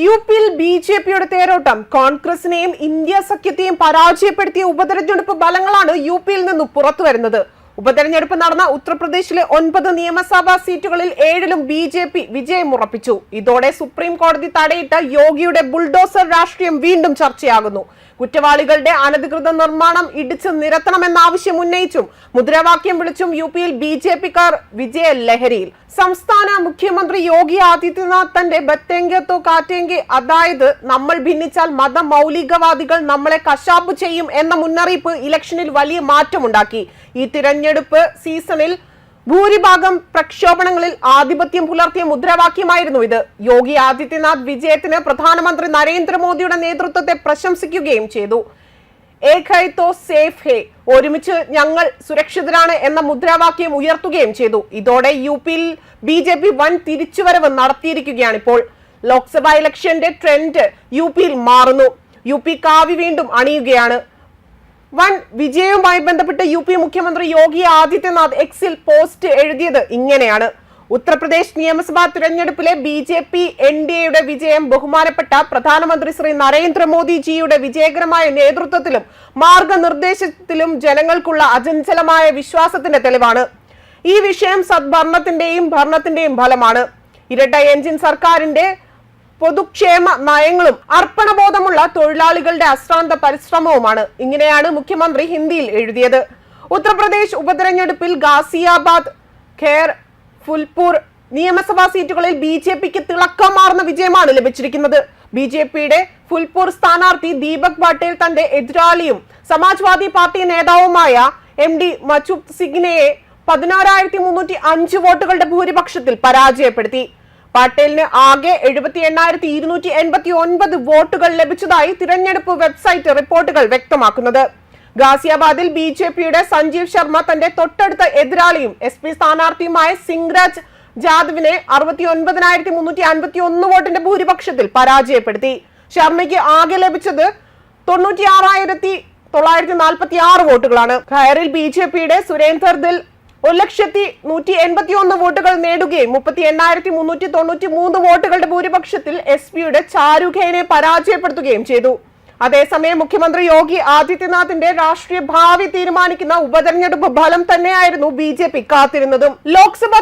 U പിയിൽ B J പിയുടെ തേരോട്ടം. കോൺഗ്രസിനെയും ഇന്ത്യ സഖ്യത്തെയും പരാജയപ്പെടുത്തിയ ഉപതെരഞ്ഞെടുപ്പ് ഫലങ്ങളാണ് യു പിയിൽ നിന്നും പുറത്തുവരുന്നത്. ഉപതെരഞ്ഞെടുപ്പ് നടന്ന ഉത്തർപ്രദേശിലെ ഒൻപത് നിയമസഭാ സീറ്റുകളിൽ ഏഴിലും ബി ജെ പി വിജയം ഉറപ്പിച്ചു. ഇതോടെ സുപ്രീം കോടതി തടയിട്ട യോഗിയുടെ ബുൾഡോസർ രാഷ്ട്രീയം വീണ്ടും ചർച്ചയാകുന്നു. കുറ്റവാളികളുടെ അനധികൃത നിർമ്മാണം ഇടിച്ചു നിരത്തണമെന്ന ആവശ്യം ഉന്നയിച്ചും മുദ്രാവാക്യം വിളിച്ചും യു പിയിൽ ബി ജെ പിക്കാർ വിജയ ലഹരിയിൽ. സംസ്ഥാന മുഖ്യമന്ത്രി യോഗി ആദിത്യനാഥ് തന്റെ ബത്തേങ്കത്തോ കാറ്റേങ്കെ അതായത് നമ്മൾ ഭിന്നിച്ചാൽ മത മൗലികവാദികൾ നമ്മളെ കശാപ്പ് ചെയ്യും എന്ന മുന്നറിയിപ്പ് ഇലക്ഷനിൽ വലിയ മാറ്റമുണ്ടാക്കി. ഈ തിരഞ്ഞെടുപ്പ് സീസണിൽ ഭൂരിഭാഗം പ്രക്ഷോഭണങ്ങളിൽ ആധിപത്യം പുലർത്തിയ മുദ്രാവാക്യമായിരുന്നു ഇത്. യോഗി ആദിത്യനാഥ് വിജയത്തിന് പ്രധാനമന്ത്രി നരേന്ദ്രമോദിയുടെ നേതൃത്വത്തെ പ്രശംസിക്കുകയും ചെയ്തു. തോ സേഫ് ഹേ ഒരുമിച്ച് ഞങ്ങൾ സുരക്ഷിതരാണ് എന്ന മുദ്രാവാക്യം ഉയർത്തുകയും ചെയ്തു. ഇതോടെ യു പിയിൽ ബി ജെ പി വൻ തിരിച്ചുവരവ് നടത്തിയിരിക്കുകയാണ് ഇപ്പോൾ. ലോക്സഭാ ഇലക്ഷന്റെ ട്രെൻഡ് യു പിയിൽ മാറുന്നു. യു പി കാവി വീണ്ടും അണിയുകയാണ്. വൻ വിജയവുമായി ബന്ധപ്പെട്ട് യു പി മുഖ്യമന്ത്രി യോഗി ആദിത്യനാഥ് എക്സിൽ പോസ്റ്റ് എഴുതിയത് ഇങ്ങനെയാണ്. ഉത്തർപ്രദേശ് നിയമസഭാ തിരഞ്ഞെടുപ്പിലെ B J P N D എയുടെ വിജയം ബഹുമാനപ്പെട്ട പ്രധാനമന്ത്രി ശ്രീ നരേന്ദ്രമോദിജിയുടെ വിജയകരമായ നേതൃത്വത്തിലും മാർഗനിർദ്ദേശത്തിലും ജനങ്ങൾക്കുള്ള അചഞ്ചലമായ വിശ്വാസത്തിന്റെ തെളിവാണ്. ഈ വിഷയം സദ്ഭരണത്തിന്റെയും ഭരണത്തിന്റെയും ഫലമാണ്. ഇരട്ട എഞ്ചിൻ സർക്കാരിന്റെ പൊതുക്ഷേമ നയങ്ങളും അർപ്പണബോധമുള്ള തൊഴിലാളികളുടെ അശ്രാന്ത പരിശ്രമവുമാണ് ഇങ്ങനെയാണ് മുഖ്യമന്ത്രി ഹിന്ദിയിൽ എഴുതിയത്. ഉത്തർപ്രദേശ് ഉപതെരഞ്ഞെടുപ്പിൽ ഗാസിയാബാദ് ഖേർ ഫുൽപൂർ നിയമസഭാ സീറ്റുകളിൽ ബി ജെ പിക്ക് തിളക്കമാർന്ന വിജയമാണ് ലഭിച്ചിരിക്കുന്നത്. ബി ജെ പിയുടെ ഫുൽപൂർ സ്ഥാനാർത്ഥി ദീപക് പട്ടേൽ തന്റെ എതിരാളിയും സമാജ്വാദി പാർട്ടി നേതാവുമായ എം ഡി മച്ചു സിഗ്നയെ പതിനാറായിരത്തി മുന്നൂറ്റി അഞ്ച് വോട്ടുകളുടെ ഭൂരിപക്ഷത്തിൽ പരാജയപ്പെടുത്തി. പട്ടേലിന് ആകെ എഴുപത്തി എണ്ണായിരത്തി ഇരുന്നൂറ്റി എൺപത്തി ഒൻപത് വോട്ടുകൾ ലഭിച്ചതായി തിരഞ്ഞെടുപ്പ് വെബ്സൈറ്റ് റിപ്പോർട്ടുകൾ വ്യക്തമാക്കുന്നത്. ഗാസിയാബാദിൽ ബി ജെ പിയുടെ സഞ്ജീവ് ശർമ്മ തന്റെ തൊട്ടടുത്ത എതിരാളിയും എസ് പി സ്ഥാനാർത്ഥിയുമായ സിംഗ്രാജ് ജാദവിനെ അറുപത്തി ഒൻപതിനായിരത്തി മുന്നൂറ്റി അൻപത്തി ഒന്ന് വോട്ടിന്റെ ഭൂരിപക്ഷത്തിൽ പരാജയപ്പെടുത്തി. ശർമ്മയ്ക്ക് ആകെ ലഭിച്ചത് തൊണ്ണൂറ്റി ആറായിരത്തി തൊള്ളായിരത്തി നാൽപ്പത്തി ആറ് വോട്ടുകളാണ്. ഖയറിൽ ബി ജെ പിയുടെ സുരേന്ദർ ദിൽ ഒരു ലക്ഷത്തി നൂറ്റി എൺപത്തി ഒന്ന് വോട്ടുകൾ നേടുകയും മുപ്പത്തി എണ്ണായിരത്തി മുന്നൂറ്റി തൊണ്ണൂറ്റി മൂന്ന് വോട്ടുകളുടെ ഭൂരിപക്ഷത്തിൽ എസ് പിയുടെ ചാരുഖേനെ പരാജയപ്പെടുത്തുകയും ചെയ്തു. അതേസമയം മുഖ്യമന്ത്രി യോഗി ആദിത്യനാഥിന്റെ രാഷ്ട്രീയ ഭാവി തീരുമാനിക്കുന്ന ഉപതെരഞ്ഞെടുപ്പ് ഫലം തന്നെയായിരുന്നു ബി ജെ പി കാത്തിരുന്നതും. ലോക്സഭാ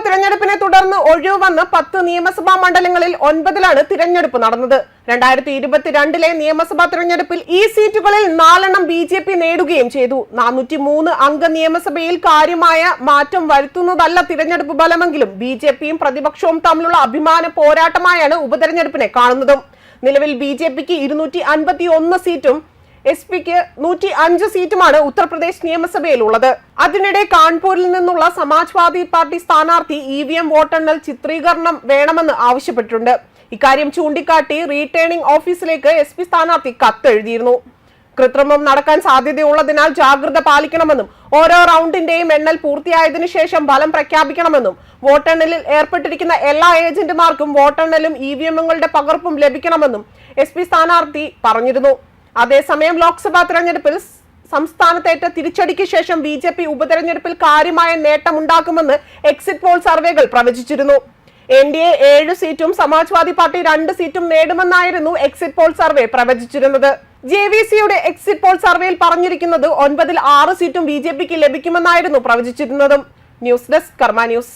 ഒഴിവ് വന്ന പത്ത് നിയമസഭാ മണ്ഡലങ്ങളിൽ ഒൻപതിലാണ് തിരഞ്ഞെടുപ്പ് നടന്നത്. രണ്ടായിരത്തി ഇരുപത്തിരണ്ടിലെ നിയമസഭാ തിരഞ്ഞെടുപ്പിൽ ഈ സീറ്റുകളിൽ നാലെണ്ണം ബി ജെ പി നേടുകയും ചെയ്തു. നാനൂറ്റി മൂന്ന് അംഗ നിയമസഭയിൽ കാര്യമായ മാറ്റം വരുത്തുന്നതല്ല തിരഞ്ഞെടുപ്പ് ഫലമെങ്കിലും ബി ജെ പിയും പ്രതിപക്ഷവും തമ്മിലുള്ള അഭിമാന പോരാട്ടമായാണ് ഉപതെരഞ്ഞെടുപ്പിനെ കാണുന്നതും. നിലവിൽ ബി ജെ പിക്ക് ഇരുന്നൂറ്റി അൻപത്തി ഒന്ന് സീറ്റും എസ് പിക്ക് നൂറ്റി അഞ്ച് സീറ്റുമാണ് ഉത്തർപ്രദേശ് നിയമസഭയിൽ ഉള്ളത് അതിനിടെ കാൺപൂരിൽ നിന്നുള്ള സമാജ്വാദി പാർട്ടി സ്ഥാനാർത്ഥി ഇ വി എം വോട്ടെണ്ണൽ ചിത്രീകരണം വേണമെന്ന് ആവശ്യപ്പെട്ടിട്ടുണ്ട്. ഇക്കാര്യം ചൂണ്ടിക്കാട്ടി റീറ്റേണിംഗ് ഓഫീസിലേക്ക് എസ് പി സ്ഥാനാർത്ഥി കത്തെഴുതിയിരുന്നു. കൃത്രിമം നടക്കാൻ സാധ്യതയുള്ളതിനാൽ ജാഗ്രത പാലിക്കണമെന്നും ഓരോ റൗണ്ടിന്റെയും എണ്ണൽ പൂർത്തിയായതിനു ശേഷം ഫലം പ്രഖ്യാപിക്കണമെന്നും വോട്ടെണ്ണലിൽ ഏർപ്പെട്ടിരിക്കുന്ന എല്ലാ ഏജന്റുമാർക്കും വോട്ടെണ്ണലും ഇ വി എമ്മുകളുടെ പകർപ്പും ലഭിക്കണമെന്നും എസ് പി സ്ഥാനാർത്ഥി പറഞ്ഞിരുന്നു. അതേസമയം ലോക്സഭാ തെരഞ്ഞെടുപ്പിൽ സംസ്ഥാനത്തേറ്റ തിരിച്ചടിക്ക് ശേഷം ബി ജെ പി ഉപതെരഞ്ഞെടുപ്പിൽ കാര്യമായ നേട്ടമുണ്ടാക്കുമെന്ന് എക്സിറ്റ് പോൾ സർവേകൾ പ്രവചിച്ചിരുന്നു. എൻ ഡി എ ഏഴ് സീറ്റും സമാജ്വാദി പാർട്ടി രണ്ട് സീറ്റും നേടുമെന്നായിരുന്നു എക്സിറ്റ് പോൾ സർവേ പ്രവചിച്ചിരുന്നത്. ജെ വി സിയുടെ എക്സിറ്റ് പോൾ സർവേയിൽ പറഞ്ഞിരിക്കുന്നത് ഒൻപതിൽ ആറ് സീറ്റും ബി ജെ പിക്ക് ലഭിക്കുമെന്നായിരുന്നു പ്രവചിച്ചിരുന്നതും. News desk Karma news.